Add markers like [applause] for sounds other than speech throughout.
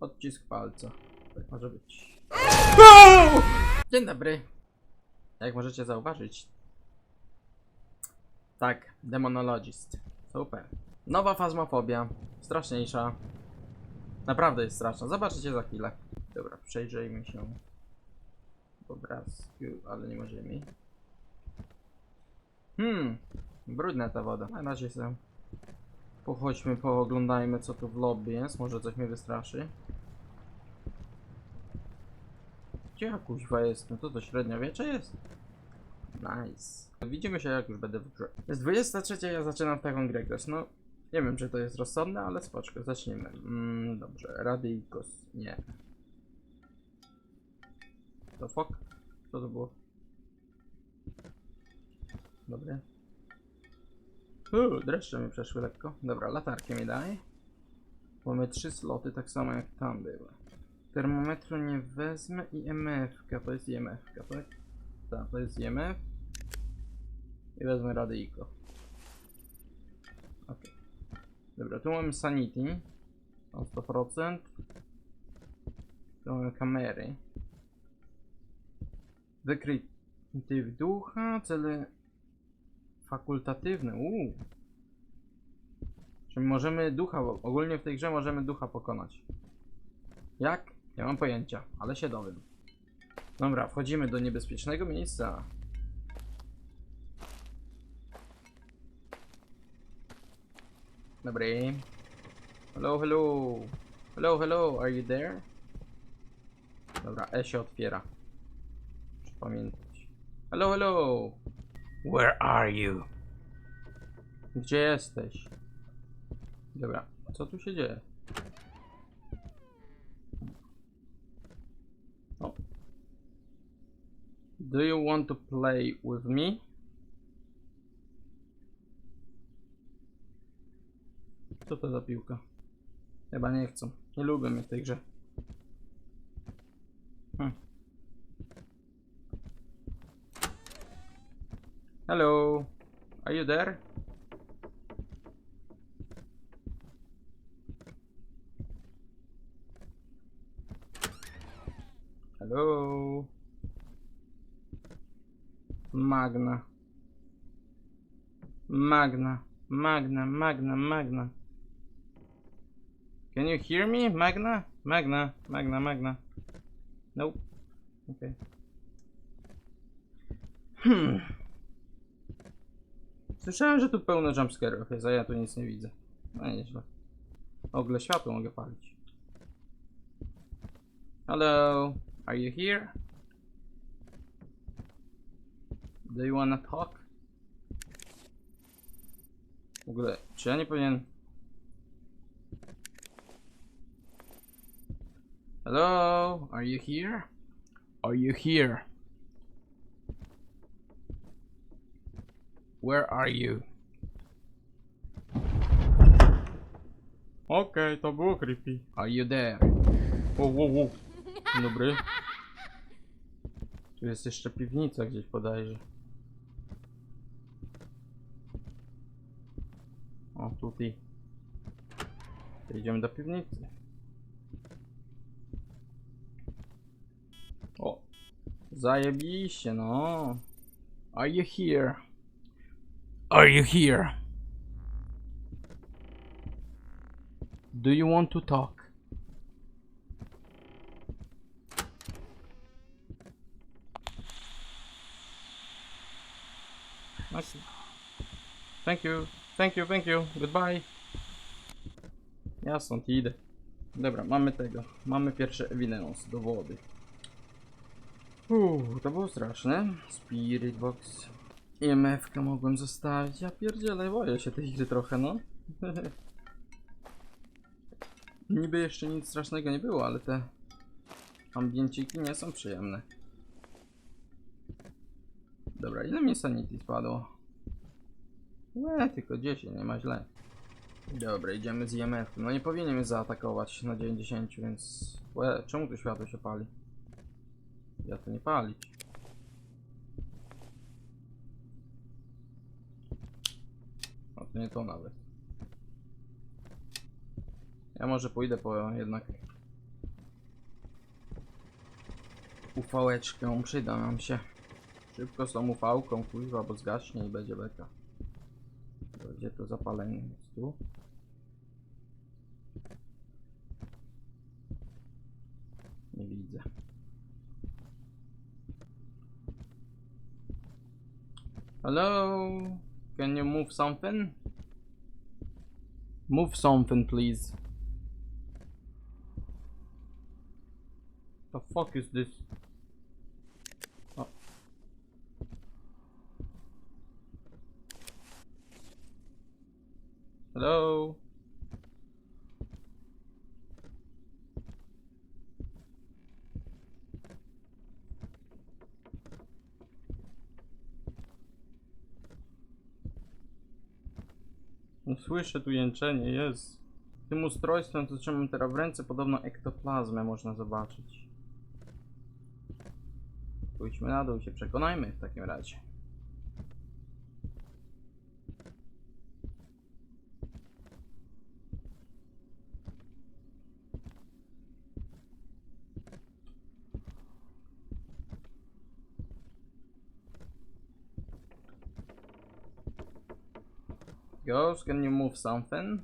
Odcisk palca. Tak może być. Dzień dobry. Jak możecie zauważyć. Tak, Demonologist. Super. Nowa fazmofobia. Straszniejsza. Naprawdę jest straszna. Zobaczycie za chwilę. Dobra, przejrzyjmy się. obrazku, ale nie możemy. Hmm, brudna ta woda. Na razie pochodźmy, pooglądajmy co tu w lobby jest. Może coś mnie wystraszy. Gdzie ja kuźwa jestem? To to średniowiecze jest? Nice. Widzimy się jak już będę w grze. Jest 23, ja zaczynam taką grę. No, nie wiem czy to jest rozsądne, ale spoczko, zacznijmy. Mm, dobrze, Radikos. Nie. To fuck? Co to było? Dobre. Uuu, dreszcze mi przeszły lekko. Dobra, latarkę mi daj. Mamy trzy sloty, tak samo jak tam były. Termometru nie wezmę i MF-ka, to jest IMF-ka, tak? Tak, to jest IMF. I wezmę radyjko. Ok. Dobra, tu mamy Sanity. O 100%. Tu mamy kamery. Wykryty ducha, cele fakultatywne. Uuu. Czyli możemy ducha, ogólnie w tej grze możemy ducha pokonać. Jak? Nie mam pojęcia, ale się dowiem. Dobra, wchodzimy do niebezpiecznego miejsca. Dobry. Hello, hello. Hello, hello, are you there? Dobra, E się otwiera. Muszę pamiętać. Hello, hello. Where are you? Gdzie jesteś? Dobra, co tu się dzieje? O. Do you want to play with me? Co to za piłka? Chyba nie chcą. Nie lubię mnie w tej grze. Hm. Hello. Are you there? Hello. Magna. Magna. Magna, Magna, Magna. Can you hear me? Magna? Magna, Magna, Magna. Nope. Okay. Hmm. Słyszałem, że tu pełno jumpscare'ów jest, a ja tu nic nie widzę. No nieźle. W ogóle światło mogę palić. Hello, are you here? Do you wanna talk? W ogóle, czy ja nie powinien... Hello, are you here? Are you here? Where are you? Okej, to było creepy. Are you there? Wow, wow, wow. Dzień dobry. [laughs] Tu jest jeszcze piwnica gdzieś podajże. O, tutaj. To Idziemy do piwnicy. O. Zajebiście, no. Are you here? Are you here? Do you want to talk? Okay. Thank you. Thank you, thank you. Goodbye. Ja stąd idę. Dobra, mamy tego. Mamy pierwszy evidence, dowody. Uuu, to było straszne. Spirit box. IMF-kę mogłem zostawić. Ja pierdzielę, boję się tej gry trochę, no. [laughs] Niby jeszcze nic strasznego nie było, ale te ambienciki nie są przyjemne. Dobra, ile mi sanity spadło? Łe, tylko 10, nie ma źle. Dobra, idziemy z IMF. No nie powinien mnie zaatakować na 90, więc... Łe, czemu tu światło się pali? Ja to nie palić. O, to nie to nawet. Ja może pójdę po jednak Ufałeczkę przyda nam się. Szybko z tą ufałką, kuźwa, bo zgaśnie i będzie beka. Będzie to zapalenie jest tu. Nie widzę. Hello? Can you move something? Move something, please. The fuck is this? Oh. Hello? Słyszę tu jęczenie, jest. Tym ustrojstwem, co trzymam teraz w ręce, podobno ektoplazmę można zobaczyć. Pójdźmy na dół i się przekonajmy w takim razie. Ghost, can you move something?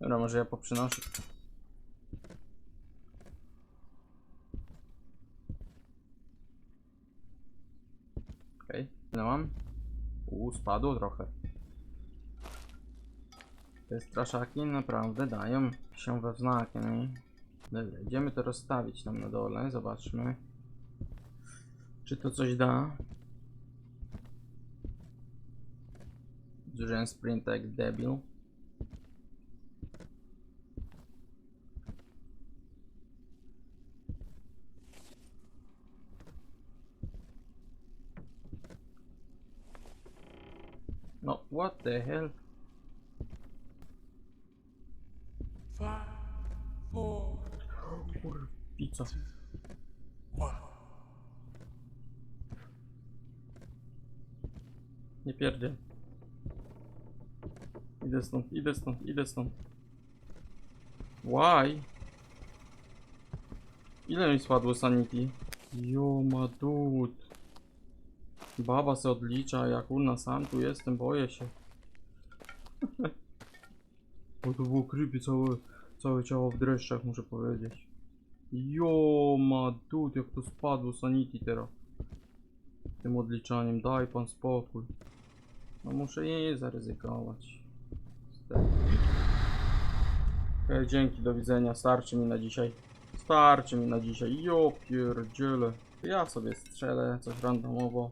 Dobra, może ja poprzynoszę. Okej, okay. mam. Uuu, spadło trochę. Te straszaki naprawdę dają się we znaki, nie? Dobra, idziemy to rozstawić tam na dole, zobaczmy. Czy to coś da? Zużyłem sprint jak debil. No, what the hell? Five, four, [gasps] Pizza. Nie pierdzie. Idę stąd, idę stąd, idę stąd. Why? Ile mi spadło sanity? Jo, ma dud. Baba se odlicza, ja kurna sam tu jestem, boję się. [laughs] o to było creepy, całe, całe ciało w dreszczach, muszę powiedzieć. Jo, ma dud, jak to spadło sanity teraz. Tym odliczaniem, daj pan spokój. No muszę jej zaryzykować. Okej, dzięki, do widzenia. Starczy mi na dzisiaj. Starczy mi na dzisiaj. Jo pierdziele. Ja sobie strzelę coś randomowo.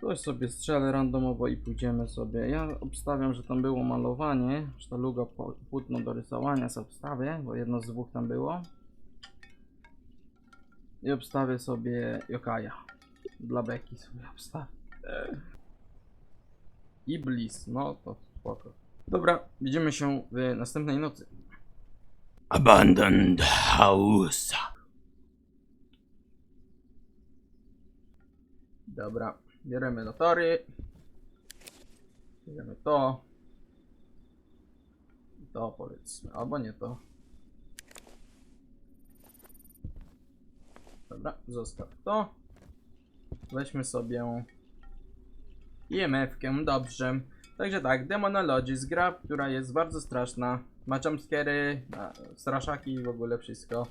Coś sobie strzelę randomowo i pójdziemy sobie. Ja obstawiam, że tam było malowanie. Ta luga płótno do rysowania sobie obstawię, bo jedno z dwóch tam było. I obstawię sobie Jokaja. Dla Beki sobie obstawię. Iblis, no to spoko. Dobra, widzimy się w następnej nocy. Abandoned house. Dobra, bierzemy do tory. Bierzemy to. I To powiedzmy, albo nie to. Dobra, zostaw to. Weźmy sobie IMF-kę, dobrze. Także tak, Demonologist, gra, która jest bardzo straszna. Ma jumpscary, straszaki i w ogóle wszystko.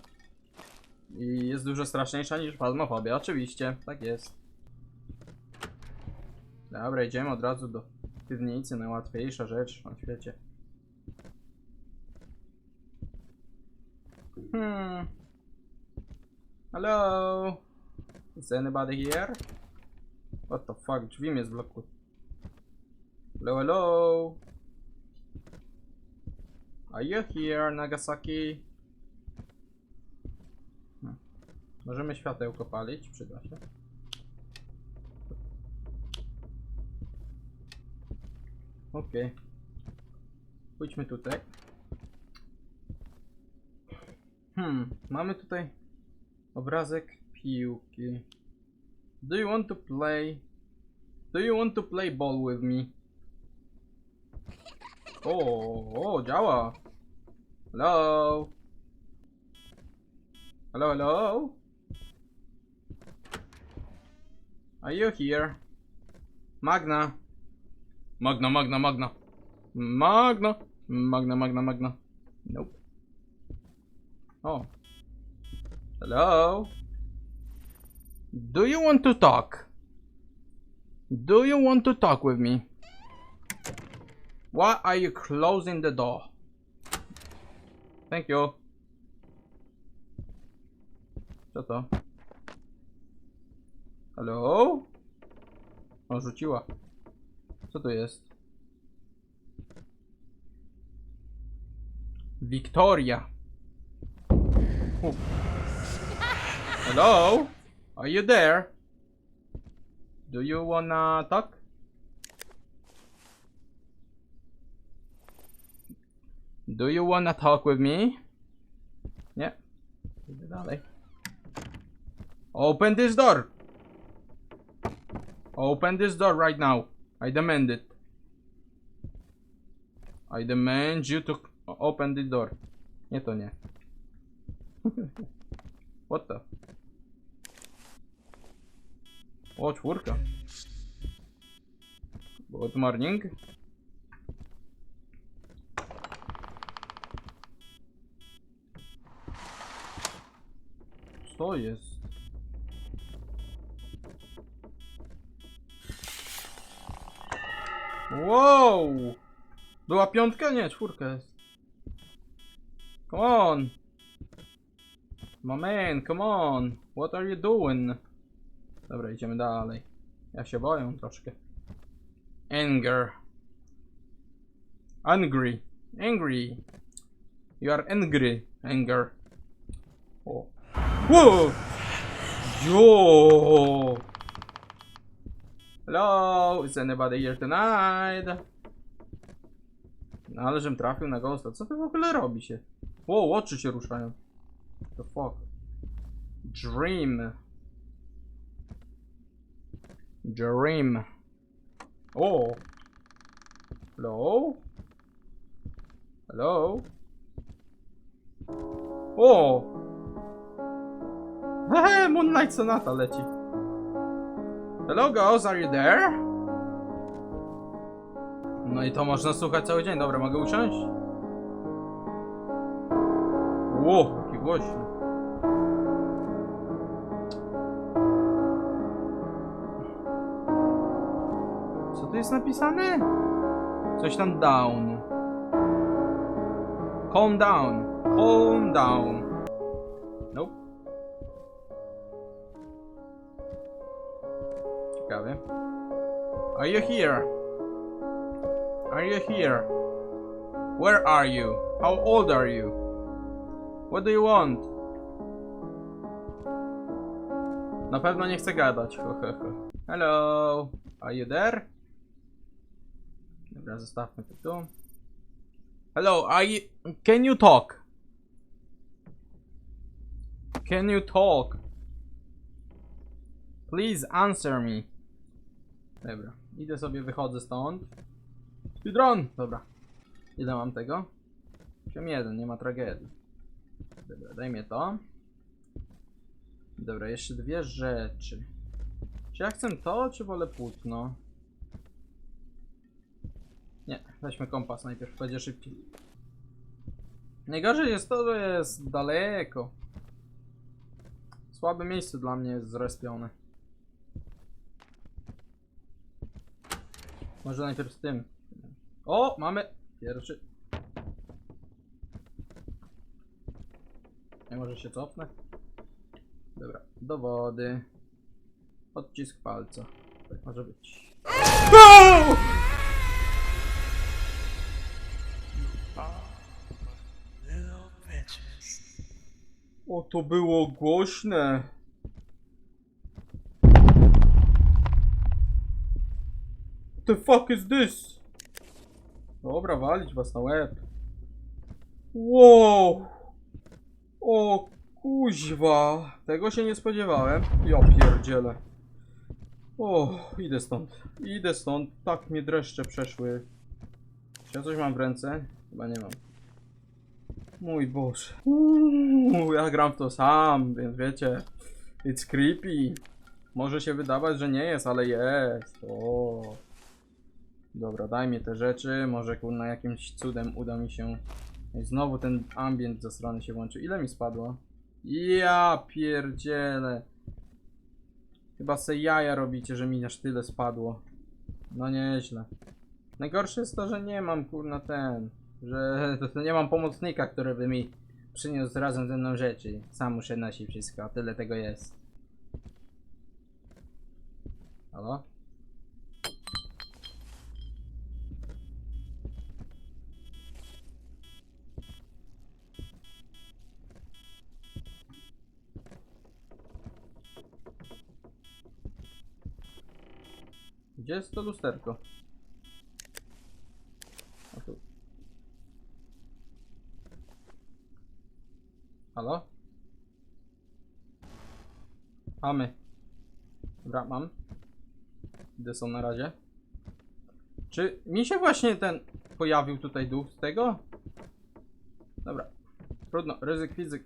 I jest dużo straszniejsza niż Phasmophobia, oczywiście, tak jest. Dobra, idziemy od razu do piwnicy, najłatwiejsza rzecz na świecie. Hmm. Hello? Is anybody here? What the fuck, drzwi mnie zblokują. Hello, hello? Are you here, Nagasaki? Hmm. Możemy światełko palić, przyda się. Okej. Pójdźmy tutaj. Hmm, mamy tutaj obrazek piłki. Do you want to play? Do you want to play ball with me? Oh, oh, działa. Hello. Hello, hello. Are you here? Magna. Magna, Magna, Magna. Magna. Magna, Magna, Magna. Nope. Oh. Hello. Do you want to talk? Do you want to talk with me? Why are you closing the door? Thank you. Co to? Hello? O, rzuciła. Co to jest? Victoria. Hello? Are you there? Do you wanna talk? Do you wanna talk with me? Yeah. Open this door! Open this door right now. I demand it. I demand you to open the door. Nie nie. [laughs] What the? O, czwórka. Good morning. Co jest? Wow! Była piątka? Nie, czwórka jest. Come on! My man, come on! What are you doing? Dobra, idziemy dalej. Ja się boję troszkę. Anger. Angry. Angry. You are angry. Anger. O. Whoa! Yo! Hello, is anybody here tonight? No ale żem trafił na ghosta. Co to w ogóle robi się? Wow, oczy się ruszają. The fuck? Dream. Dream. O! Hello? Hello? O! Hehe, Moonlight Sonata leci. Hello, ghost, are you there? No i to można słuchać cały dzień. Dobra, mogę usiąść? Ło, jaki głośny. Jest napisane? Coś tam down. Calm down. Calm down. Nope. Ciekawe. Are you here? Are you here? Where are you? How old are you? What do you want? Na pewno nie chcę gadać. [laughs] Hello. Are you there? Dobra, zostawmy to tu. Hello, you... Can you talk? Can you talk? Please answer me. Dobra, idę sobie, wychodzę stąd. Speedrun! Dobra. Ile mam tego? 8-1, nie ma tragedii. Dobra, daj mnie to. Dobra, jeszcze dwie rzeczy. Czy ja chcę to, czy wolę płótno? Nie, weźmy kompas najpierw, będzie szybciej. Najgorzej jest to, że jest daleko. Słabe miejsce dla mnie jest zrespione. Może najpierw z tym. O, mamy pierwszy. Nie może się cofnę? Dobra, do wody. Odcisk palca. Tak może być. O, to było głośne. The fuck is this? Dobra, walić was na łeb. Wow. O kuźwa. Tego się nie spodziewałem. Ja pierdzielę. O, idę stąd. Idę stąd. Tak mnie dreszcze przeszły. Czy ja coś mam w ręce? Chyba nie mam. Mój Boże. Uuu, ja gram w to sam, więc wiecie. It's creepy. Może się wydawać, że nie jest, ale jest. O. Dobra, daj mi te rzeczy. Może kurna jakimś cudem uda mi się. I znowu ten ambient ze strony się włączył. Ile mi spadło? Ja pierdzielę. Chyba se jaja robicie, że mi aż tyle spadło. No nieźle. Najgorsze jest to, że nie mam kurna ten. Że [laughs] to, nie mam pomocnika, który by mi przyniósł razem ze mną rzeczy. Sam muszę nosić wszystko, a tyle tego jest. Halo? Gdzie jest to lusterko? Halo? Mamy. Dobra, mam. Gdzie są na razie? Czy mi się właśnie ten pojawił tutaj duch z tego? Dobra. Trudno, ryzyk fizyk.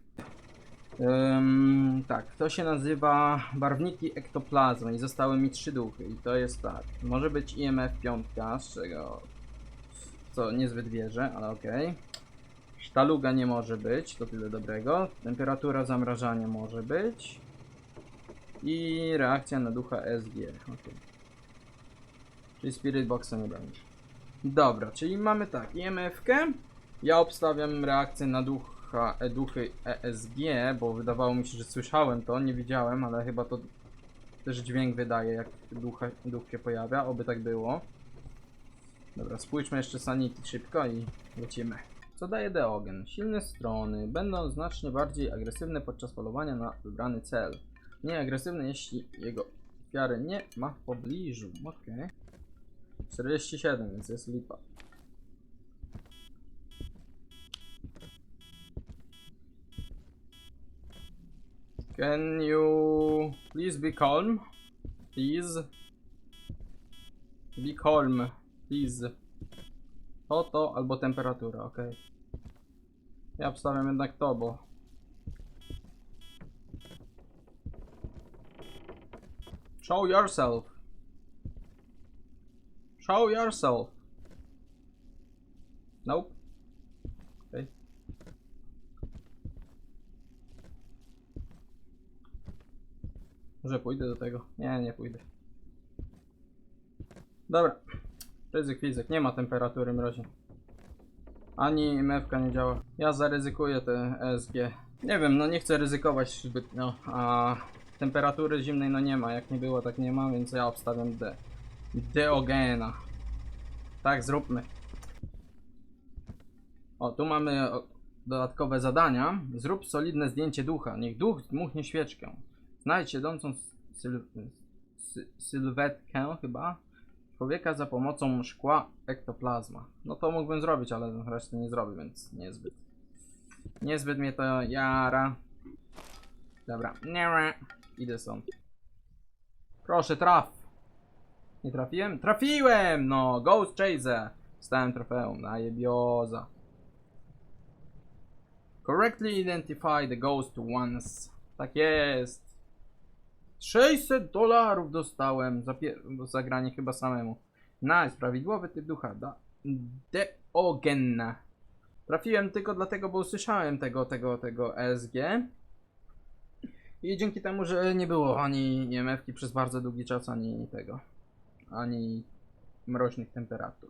Ym, tak, to się nazywa barwniki ektoplazmy i zostały mi trzy duchy i to jest tak. Może być IMF 5, z czego co niezbyt wierzę, ale okej. Sztaluga nie może być, to tyle dobrego. Temperatura zamrażania może być. I reakcja na ducha SG. okej. Czyli Spirit Boxa nie będzie. Dobra, czyli mamy tak, IMF-kę. Ja obstawiam reakcję na ducha, e, duchy ESG, bo wydawało mi się, że słyszałem to, nie widziałem, ale chyba to też dźwięk wydaje, jak ducha, duch się pojawia, oby tak było. Dobra, spójrzmy jeszcze sanity szybko i lecimy. Co daje Deogen? Silne strony będą znacznie bardziej agresywne podczas polowania na wybrany cel. Nie agresywne, jeśli jego ofiary nie ma w pobliżu. Okej. 47, więc jest lipa. Can you please be calm? Please. Be calm, please. To, to, albo temperatura, ok. Ja obstawiam jednak to, bo... Show yourself. Show yourself. Nope. Okay. Może pójdę do tego? Nie, nie pójdę. Dobra. Ryzyk fizyk, nie ma temperatury mrozie. Ani MFK nie działa. Ja zaryzykuję te ESG. Nie wiem, no nie chcę ryzykować zbytnio, a temperatury zimnej no nie ma. Jak nie było, tak nie ma, więc ja obstawiam D. Deogena. Tak, zróbmy. O, tu mamy dodatkowe zadania. Zrób solidne zdjęcie ducha. Niech duch dmuchnie świeczkę. Znajdź siedzącą syl sy sylwetkę chyba człowieka za pomocą szkła ektoplazma. No to mógłbym zrobić, ale reszty nie zrobię, więc niezbyt. Niezbyt mnie to jara. Dobra, nie, idę stąd. Proszę, traf. Nie trafiłem? Trafiłem! No, Ghost Chaser. Stałem trofeum, najebioza. Correctly identify the ghost once. Tak jest. 600 dolarów dostałem za zagranie chyba samemu. Nice, prawidłowy typ ducha. Da Deogenna. Trafiłem tylko dlatego, bo usłyszałem tego, tego, tego ESG. I dzięki temu, że nie było ani IMF-ki przez bardzo długi czas, ani tego, ani mroźnych temperatur.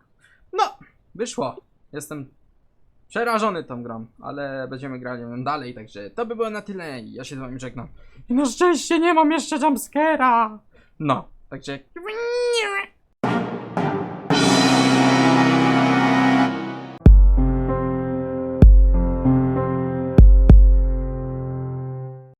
No, wyszło. Jestem przerażony tą grą, ale będziemy grali ją dalej, także to by było na tyle ja się z wami żegnam. I na szczęście nie mam jeszcze jumpscare'a! No, także